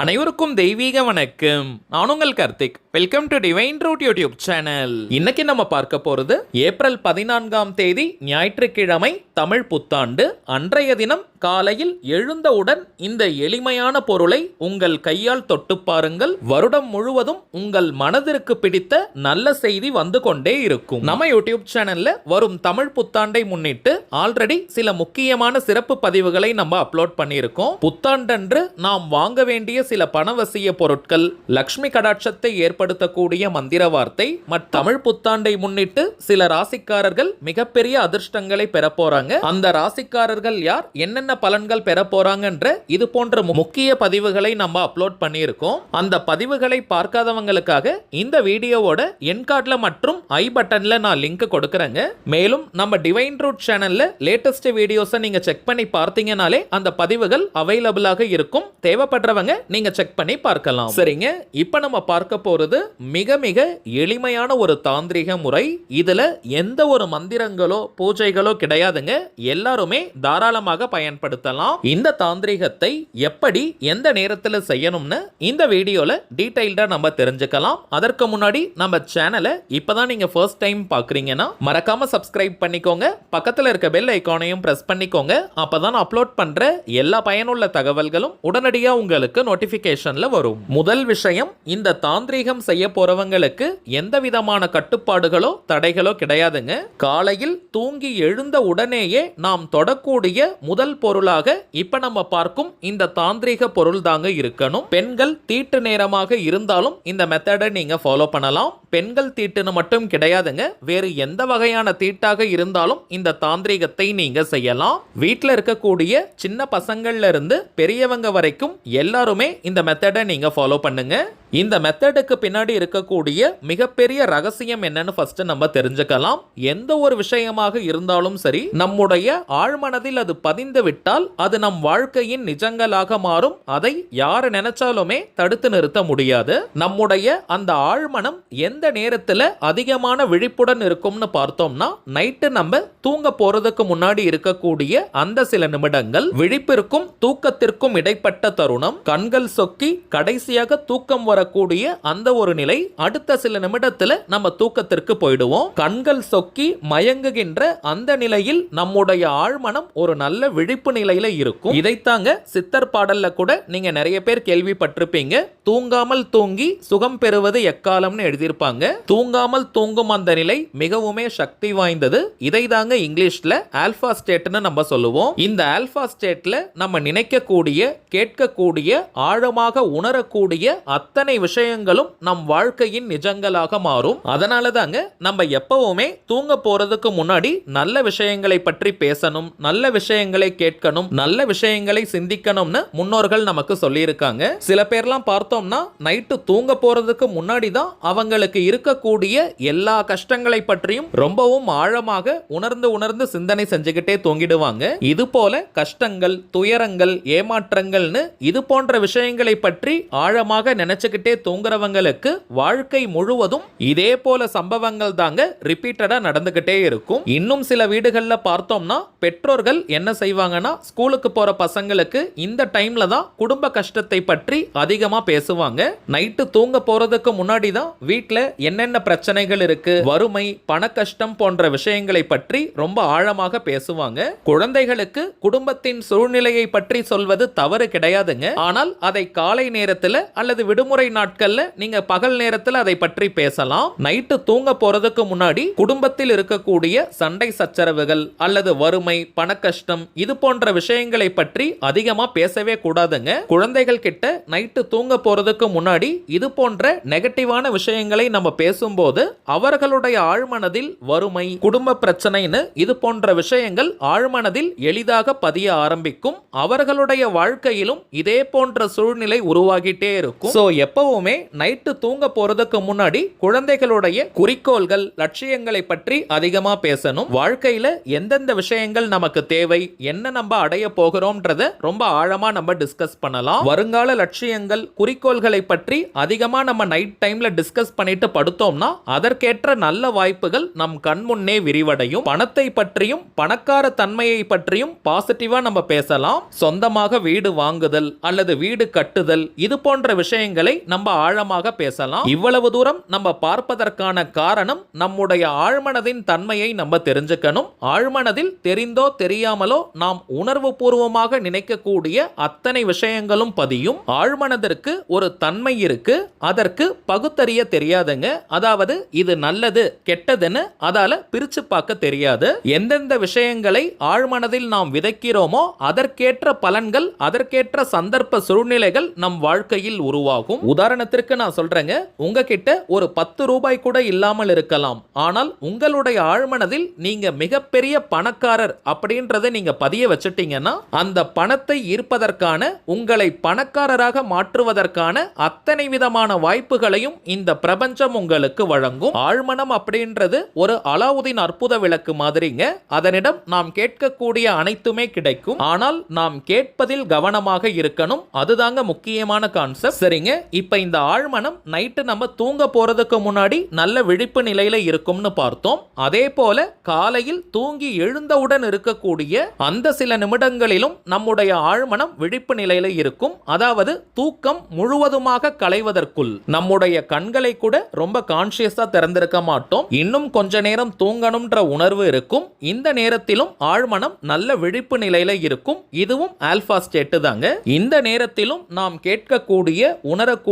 அனைவருக்கும் தெய்வீக வணக்கம். நான் உங்கள் Karthik. Welcome to divine root YouTube channel இன்னைக்கு நம்ம பார்க்க போறது ஏப்ரல் பதினான்காம் தேதி ஞாயிற்றுக்கிழமை தமிழ் புத்தாண்டு. அன்றைய தினம் காலையில் எழுந்தவுடன் இந்த எளிமையான பொருளை உங்கள் கையால் தொட்டு பாருங்கள். வருடம் முழுவதும் உங்கள் மனதிற்கு பிடித்த நல்ல செய்தி வந்து கொண்டே இருக்கும். நம்ம யூடியூப் சேனல்ல வரும் தமிழ் புத்தாண்டை முன்னிட்டு ஆல்ரெடி சில முக்கியமான சிறப்பு பதிவுகளை நம்ம அப்லோட் பண்ணியிருக்கோம். புத்தாண்டன்று நாம் வாங்க வேண்டிய சில பணவசிய பொருட்கள் லக்ஷ்மி கடாட்சத்தை ஏற்படுத்தக்கூடிய மந்திர வார்த்தை மற்றும் தமிழ் புத்தாண்டை முன்னிட்டு சில ராசிக்காரர்கள் மிகப்பெரிய அதிர்ஷ்டங்களை பெற போறாங்க. அந்த ராசிக்காரர்கள் யார்? என்னென்ன பலன்கள் பெற போறாங்கன்ற இது போன்ற முக்கிய பதிவுகளை நம்ம அப்லோட் பண்ணியிருக்கோம். அந்த பதிவுகளை பார்க்காதவங்களுக்காக இந்த வீடியோவோட என் கார்டில் மற்றும் ஐ பட்டன்ல நான் லிங்க் கொடுக்குறேங்க. மேலும் நம்ம டிவைன் ரூட் சேனல்ல லேட்டஸ்ட் வீடியோஸை நீங்க செக் பண்ணி பார்த்தீங்கனாலே அந்த பதிவுகள் அவைலபிளாக இருக்கும். தேவைப்படுறவங்க நீங்க செக் பண்ணி பார்க்கலாம். சரிங்க. இப்போ நம்ம பார்க்க போறது மிக மிக எளிமையான ஒரு தாந்திரிக முறை. இதுல எந்த ஒரு மந்திரங்களோ பூஜைகளோ கிடையாதுங்க. எல்லாருமே தாராளமாக பயன்படுத்தலாம். இந்த தாந்திரிகத்தை எப்படி எந்த நேரத்தில் செய்யணும்னு இந்த வீடியோல டீடைல்டா நம்ம தெரிஞ்சுக்கலாம். அதற்கு முன்னாடி நம்ம சேனலை இப்பதான் நீங்க ஃபர்ஸ்ட் டைம் பார்க்குறீங்கன்னா மறக்காம சப்ஸ்கிரைப் பண்ணிக்கோங்க. பக்கத்தில் இருக்க பெல் ஐக்கானையும் பிரஸ் பண்ணிக்கோங்க. அப்பதான் அப்லோட் பண்ற எல்லா பயனுள்ள தகவல்களும் உடனடியா உங்களுக்கு நோட்டிஃபிகேஷனில் வரும். முதல் விஷயம் இந்த தாந்திரீகம் செய்ய போறவங்களுக்கு எந்த விதமான கட்டுப்பாடுகளோ தடைகளோ கிடையாதுங்க. காலையில் தூங்கி எழுந்த உடனேயே நாம் தொடக்கூடிய முதல் பொருளாக இப்ப நம்ம பார்க்கும் இந்த தாந்திரீக பொருள் தாங்க இருக்கணும். பெண்கள் தீட்டு நேரமாக இருந்தாலும் இந்த மெத்தடை நீங்க ஃபாலோ பண்ணலாம். பெண்கள் தீட்டுன்னு மட்டும் கிடையாதுங்க. வேறு எந்த வகையான தீட்டாக இருந்தாலும் இந்த தாந்திரீகத்தை நீங்க செய்யலாம். வீட்டில் இருக்கக்கூடிய சின்ன பசங்கள்ல இருந்து பெரியவங்க வரைக்கும் எல்லாருமே இந்த மெத்தடை நீங்க ஃபாலோ பண்ணுங்க. இந்த மெத்தடுக்கு பின்னாடி இருக்கக்கூடிய மிகப்பெரிய ரகசியம் என்னன்னு ஃபர்ஸ்ட் நம்ம தெரிஞ்சுக்கலாம். எந்த ஒரு விஷயமாக இருந்தாலும் சரி நம்முடைய ஆழ்மனதில் அது பதிந்து விட்டால் அது நம் வாழ்க்கையின் நிஜங்களாக மாறும். அதை யார் நினைச்சாலுமே தடுத்து நிறுத்த முடியாது. நம்முடைய அந்த ஆழ்மனம் எந்த நேரத்துல அதிகமான விழிப்புடன் இருக்கும்னு பார்த்தோம்னா நைட்டு நம்ம தூங்க போறதுக்கு முன்னாடி இருக்கக்கூடிய அந்த சில நிமிடங்கள் விழிப்பிற்கும் தூக்கத்திற்கும் இடைப்பட்ட தருணம் கண்கள் சொக்கி கடைசியாக தூக்கம் வரக்கூடிய அந்த ஒரு நிலை அடுத்த சில நிமிடத்துல நம்ம தூக்கத்திற்கு போயிடுவோம். கண்கள் சொக்கி மயங்குகின்ற அந்த நிலையில் நம்முடைய ஆழ்மனம் ஒரு நல்ல விழிப்பு நிலையில இருக்கும். இதைத்தாங்க சித்தர் பாடல்ல கூட நீங்க நிறைய பேர் கேள்விப்பட்டிருப்பீங்க. தூங்காமல் தூங்கி சுகம் பெறுவது எக்காலம்னு எழுதியிருப்பாங்க. தூங்காமல் தூங்கும் அந்த நிலை மிகவுமே சக்தி வாய்ந்தது. இதை தாங்க இங்கிலீஷ்ல ஆல்பா ஸ்டேட்னு நம்ம சொல்லுவோம். இந்த ஆல்பா ஸ்டேட்ல நம்ம நினைக்கக்கூடிய கேட்கக்கூடிய ஆழமாக உணரக்கூடிய அத்தனை விஷயங்களும் நம் வாழ்க்கையின் நிஜங்களாக மாறும். அதனால தாங்க நம்ம எப்பவுமே தூங்க போறதுக்கு முன்னாடி நல்ல விஷயங்களை பற்றி பேசணும் நல்ல விஷயங்களை கேட்கணும் நல்ல விஷயங்களை சிந்திக்கணும்னு முன்னோர்கள் நமக்கு சொல்லியிருக்காங்க. சில பேர்லாம் பார்த்தோம்னா நைட்டு தூங்க போறதுக்கு முன்னாடி தான் அவங்களுக்கு இருக்கக்கூடிய எல்லா கஷ்டங்களை பற்றியும் ரொம்பவும் ஆழமாக உணர்ந்து உணர்ந்து சிந்தனை செஞ்சுக்கிட்டே தூங்கிடுவாங்க. இது போல கஷ்டங்கள் துயரங்கள் ஏமாற்றங்கள்னு இது போன்ற விஷயங்களை பற்றி ஆழமாக நினைச்சுக்கிட்டு தூங்குறவங்களுக்கு வாழ்க்கை முழுவதும் இதே போல சம்பவங்கள் தாங்க ரிப்பீட்டடா நடந்துகிட்டே இருக்கும். இன்னும் சில வீடுகள்ல பார்த்தோம்னா பெற்றோர்கள் என்ன செய்வாங்கன்னா ஸ்கூலுக்கு போற பசங்களுக்கு இந்த டைம்ல தான் குடும்ப கஷ்டத்தை பற்றி அதிகமா பேசுவாங்க. நைட்டு தூங்க போறதுக்கு முன்னாடி தான் வீட்ல என்னென்ன பிரச்சனைகள் இருக்கு வறுமை பண கஷ்டம் போன்ற விஷயங்களை பற்றி ரொம்ப ஆழமாக பேசுவாங்க. குழந்தைகளுக்கு குடும்பத்தின் சூழ்நிலையை பற்றி சொல்வது தவறு கிடையாதுங்க. ஆனால் அதை காலை நேரத்தில் அல்லது விடுமுறை நாட்கள்ல நீங்க பகல் நேரத்துல அதை பற்றி பேசலாம். நைட்டு தூங்க போறதுக்கு முன்னாடி குடும்பத்தில் இருக்கக்கூடிய சண்டை சச்சரவுகள் அல்லது வறுமை பண கஷ்டம் இது போன்ற விஷயங்களை பற்றி அதிகமா பேசவே கூடாதுங்க. குழந்தைகள் கிட்ட நைட்டு தூங்க போறதுக்கு முன்னாடி இது போன்ற நெகட்டிவான விஷயங்களை நம்ம பேசும்போது அவர்களுடைய ஆழ்மனதில் வறுமை குடும்ப பிரச்சனைன்னு இது போன்ற விஷயங்கள் ஆழ்மனதில் எளிதாக பதிய ஆரம்பிக்கும். அவர்களுடைய வாழ்க்கையிலும் இதே போன்ற சூழ்நிலை உருவாகிட்டே இருக்கும். சோ எப்ப எப்பவுமே நைட்டு தூங்க போறதுக்கு முன்னாடி குழந்தைகளுடைய குறிக்கோள்கள் லட்சியங்களை பற்றி அதிகமா பேசணும். வாழ்க்கையில எந்தெந்த விஷயங்கள் நமக்கு தேவை என்ன நம்ம அடைய போகிறோம்ன்றத ரொம்ப ஆழமா நம்ம டிஸ்கஸ் பண்ணலாம். வருங்கால லட்சியங்கள் குறிக்கோள்களை பற்றி அதிகமா நம்ம நைட் டைம்ல டிஸ்கஸ் பண்ணிட்டு படுத்தோம்னா அதற்கேற்ற நல்ல வாய்ப்புகள் நம் கண் முன்னே விரிவடையும். பணத்தை பற்றியும் பணக்கார தன்மையை பற்றியும் பாசிட்டிவா நம்ம பேசலாம். சொந்தமாக வீடு வாங்குதல் அல்லது வீடு கட்டுதல் இது போன்ற விஷயங்களை நம்ம ஆழமாக பேசலாம். இவ்வளவு தூரம் நம்ம பார்ப்பதற்கான காரணம் நம்முடைய ஆழ்மனதின் தன்மையை நம்ம தெரிஞ்சுக்கணும். ஆழ்மனதில் தெரிந்தோ தெரியாமலோ நாம் உணர்வு பூர்வமாக நினைக்கக்கூடிய அத்தனை விஷயங்களும் பதியும். ஆழ்மனதிற்கு ஒரு தன்மை இருக்கு. அதற்கு பகுத்தறிய தெரியாதுங்க. அதாவது இது நல்லது கெட்டதுன்னு அதால பிரிச்சு பார்க்க தெரியாது. எந்தெந்த விஷயங்களை ஆழ்மனதில் நாம் விதைக்கிறோமோ அதற்கேற்ற பலன்கள் அதற்கேற்ற சந்தர்ப்ப சூழ்நிலைகள் நம் வாழ்க்கையில் உருவாகும். உதாரணத்திற்கு நான் சொல்றேங்க. உங்ககிட்ட ஒரு பத்து ரூபாய் கூட இல்லாமல் இருக்கலாம். ஆனால் உங்களுடைய ஆழ்மனதில் நீங்க மிகப்பெரிய பணக்காரர் அப்படின்றத நீங்க பதிய வச்சுட்டீங்கன்னா அந்த பணத்தை ஈர்ப்பதற்கான உங்களை பணக்காரராக மாற்றுவதற்கான அத்தனை விதமான வாய்ப்புகளையும் இந்த பிரபஞ்சம் உங்களுக்கு வழங்கும். ஆழ்மனம் அப்படின்றது ஒரு அலாவுதீன் அற்புத விளக்கு மாதிரிங்க. அதனிடம் நாம் கேட்கக்கூடிய அனைத்துமே கிடைக்கும். ஆனால் நாம் கேட்பதில் கவனமாக இருக்கணும். அதுதாங்க முக்கியமான கான்செப்ட் சரிங்க. இப்போ இந்த ஆழ்மனம் நைட்டு நம்ம தூங்க போறதுக்கு முன்னாடி நல்ல விழிப்பு நிலையில இருக்கும்னு பார்த்தோம். அதே போல காலையில் தூங்கி எழுந்தவுடன் இருக்கக்கூடிய அந்த சில நிமிடங்களிலும் நம்முடைய ஆழ்மனம் விழிப்பு நிலையில இருக்கும். அதாவது தூக்கம் முழுவதுமாக களைவதற்குள் நம்முடைய கண்களை கூட ரொம்ப கான்சியஸாக திறந்திருக்க மாட்டோம். இன்னும் கொஞ்ச நேரம் தூங்கணும்ன்ற உணர்வு இருக்கும். இந்த நேரத்திலும் ஆழ்மனம் நல்ல விழிப்பு நிலையில இருக்கும். இதுவும் ஆல்பா ஸ்டேட்டு தாங்க. இந்த நேரத்திலும் நாம் கேட்கக்கூடிய உணரக்கூடிய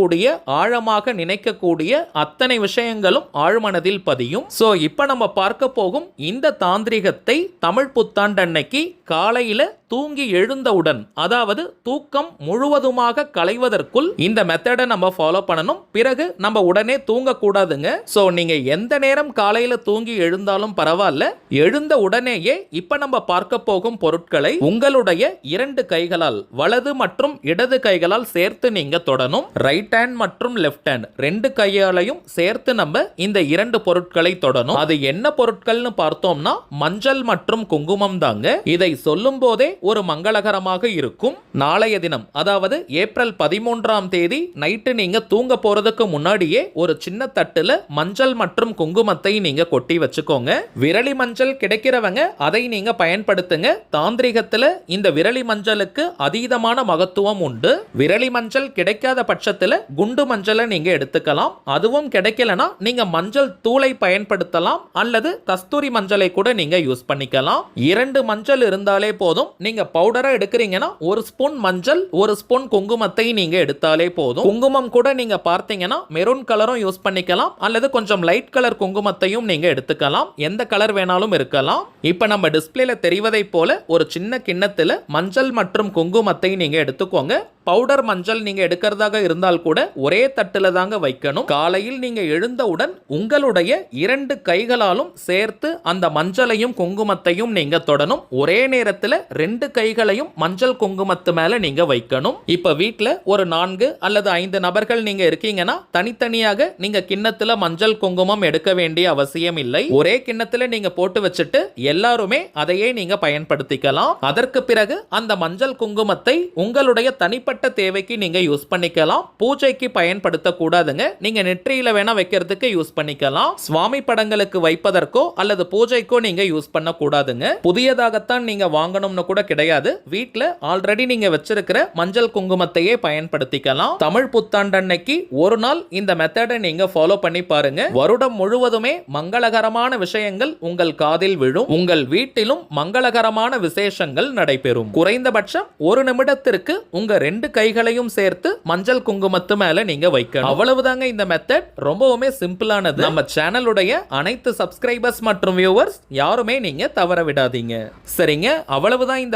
ஆழமாக நினைக்கக்கூடிய அத்தனை விஷயங்களும் ஆழ்மனதில் பதியும். சோ இப்ப நம்ம பார்க்க போகும் இந்த தாந்திரிகத்தை தமிழ் புத்தாண்டன்னைக்கு காலையில் தூங்கி எழுந்தவுடன் அதாவது தூக்கம் முழுவதுமாக களைவதற்குள் இந்த மெத்தடை நம்ம ஃபாலோ பண்ணணும். பிறகு நம்ம உடனே தூங்கக்கூடாதுங்க. ஸோ நீங்கள் நீங்க எந்த நேரம் காலையில தூங்கி எழுந்தாலும் பரவாயில்ல எழுந்த உடனேயே இப்ப நம்ம பார்க்க போகும் பொருட்களை உங்களுடைய இரண்டு கைகளால் வலது மற்றும் இடது கைகளால் சேர்த்து நீங்க தொடணும். ரைட் ஹேண்ட் மற்றும் லெஃப்ட் ஹேண்ட் ரெண்டு கையாலையும் சேர்த்து நம்ம இந்த இரண்டு பொருட்களை தொடணும். அது என்ன பொருட்கள்னு பார்த்தோம்னா மஞ்சள் மற்றும் குங்குமம் தாங்க. இதை சொல்லும் போதே ஒரு மங்களகரமாக இருக்கும். நாளைய தினம் அதாவது ஏப்ரல் பதிமூன்றாம் தேதி நைட்டு நீங்க தூங்க போறதுக்கு முன்னாடியே ஒரு சின்ன தட்டுல மஞ்சள் மற்றும் குங்குமத்தை நீங்க கொட்டி வச்சுக்கோங்க. விரலி மஞ்சள் கிடைக்கிறவங்க அதை நீங்க பயன்படுத்துங்க. தாந்திரிகத்துல இந்த விரலி மஞ்சளுக்கு அதீதமான மகத்துவம் உண்டு. விரலி மஞ்சள் கிடைக்காத பட்சத்துல குண்டு மஞ்சளை நீங்க எடுத்துக்கலாம். அதுவும் கிடைக்கலனா நீங்க மஞ்சள் தூளை பயன்படுத்தலாம் அல்லது கஸ்தூரி மஞ்சளை கூட நீங்க யூஸ் பண்ணிக்கலாம். இரண்டு மஞ்சள் இருந்தாலே போதும். நீங்கள் பவுடரா எடுக்கிறீங்கன்னா ஒரு ஸ்பூன் மஞ்சள் ஒரு ஸ்பூன் குங்குமத்தை நீங்கள் எடுத்தாலே போதும். குங்குமம் கூட நீங்கள் பார்த்தீங்கன்னா மெரூன் கலரும் யூஸ் பண்ணிக்கலாம் அல்லது கொஞ்சம் லைட் கலர் குங்குமத்தையும் நீங்கள் எடுத்துக்கலாம். எந்த கலர் வேணாலும் இருக்கலாம். இப்போ நம்ம டிஸ்பிளேல தெரிவதை போல ஒரு சின்ன கிண்ணத்தில் மஞ்சள் மற்றும் குங்குமத்தை நீங்கள் எடுத்துக்கோங்க. பவுடர் மஞ்சள் நீங்க எடுக்கிறதாக இருந்தால் கூட ஒரே தட்டுல தாங்க வைக்கணும். காலையில் நீங்க எழுந்தவுடன் உங்களுடைய இரண்டு கைகளாலும் சேர்த்து அந்த மஞ்சளையும் குங்குமத்தையும் நீங்க தொடணும். ஒரே நேரத்தில் ரெண்டு கைகளையும் மஞ்சள் குங்குமத்து மேல நீங்க வைக்கணும். இப்ப வீட்டுல ஒரு நான்கு அல்லது ஐந்து நபர்கள் நீங்க இருக்கீங்கன்னா தனித்தனியாக நீங்க கிண்ணத்துல மஞ்சள் குங்குமம் எடுக்க வேண்டிய அவசியம் இல்லை. ஒரே கிண்ணத்துல நீங்க போட்டு வச்சுட்டு எல்லாருமே அதையே நீங்க பயன்படுத்திக்கலாம். அதற்கு பிறகு அந்த மஞ்சள் குங்குமத்தை உங்களுடைய தனிப்பட்ட தேவைக்கு நீங்க யூஸ் பண்ணிக்கலாம். பூஜைக்கு பயன்படுத்த கூடாதுங்க நீங்க நெற்றியில வேணா வைக்கிறதுக்கு யூஸ் பண்ணிக்கலாம். சுவாமி படங்களுக்கு வைப்பதற்கோ அல்லது பூஜைக்கோ நீங்க யூஸ் பண்ண கூடாதுங்க புதியதாகத்தான் நீங்க வாங்கணும்னு கூட கிடையாது. வீட்டில் ஆல்ரெடி நீங்க வச்சிருக்கிற மஞ்சள் குங்குமத்தையே பயன்படுத்திக்கலாம். தமிழ் புத்தாண்டன்னைக்கு ஒரு நாள் இந்த மெத்தடை நீங்க ஃபாலோ பண்ணி பாருங்க. வருடம் முழுவதுமே மங்களகரமான விஷயங்கள் உங்கள் காதில் விழும். உங்கள் வீட்டிலும் மங்களகரமான விசேஷங்கள் நடைபெறும். குறைந்தபட்சம் ஒரு நிமிடத்திற்கு உங்க ரெண்டு கைகளையும் சேர்த்து மஞ்சள் குங்குமத்து மேல நீங்க வைக்கணும். அவ்வளவுதாங்க இந்த மெத்தட் ரொம்பவுமே சிம்பிளானது. நம்ம சேனலுடைய அனைத்து சப்ஸ்கிரைபர்ஸ் மற்றும் வியூவர்ஸ் யாருமே நீங்க தவற விடாதீங்க. சரிங்க? அவ்வளவுதான் இந்த